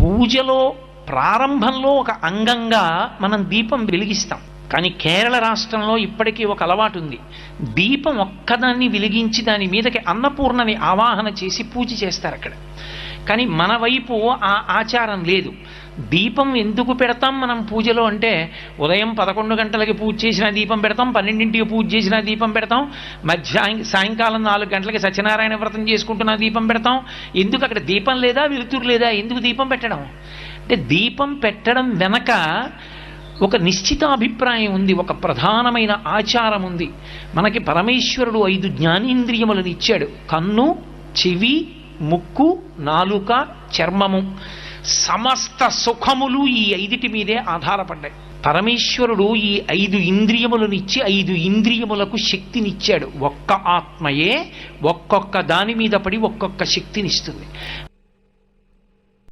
పూజలో ప్రారంభంలో ఒక అంగంగా మనం దీపం వెలిగిస్తాం. కానీ కేరళ రాష్ట్రంలో ఇప్పటికీ ఒక అలవాటు ఉంది దీపం ఒక్కదాన్ని వెలిగించి దాని మీదకి అన్నపూర్ణని ఆవాహన చేసి పూజ చేస్తారు అక్కడ. కానీ మన వైపు ఆ ఆచారం లేదు. దీపం ఎందుకు పెడతాం మనం పూజలో అంటే ఉదయం పదకొండు గంటలకి పూజ చేసిన దీపం పెడతాం పన్నెండింటికి పూజ చేసిన దీపం పెడతాం మధ్య సాయంకాలం నాలుగు గంటలకి సత్యనారాయణ వ్రతం చేసుకుంటున్న దీపం పెడతాం. ఎందుకు అక్కడ దీపం లేదా వెలుతురు లేదా ఎందుకు దీపం పెట్టడం? అంటే దీపం పెట్టడం వెనక ఒక నిశ్చిత అభిప్రాయం ఉంది ఒక ప్రధానమైన ఆచారం ఉంది. మనకి పరమేశ్వరుడు ఐదు జ్ఞానేంద్రియములను ఇచ్చాడు. కన్ను చెవి ముక్కు నాలుక చర్మము. సమస్త సుఖములు ఈ ఐదిటి మీదే ఆధారపడ్డాయి. పరమేశ్వరుడు ఈ ఐదు ఇంద్రియములను ఇచ్చి ఐదు ఇంద్రియములకు శక్తినిచ్చాడు. ఒక్క ఆత్మయే ఒక్కొక్క దాని మీద పడి ఒక్కొక్క శక్తినిస్తుంది.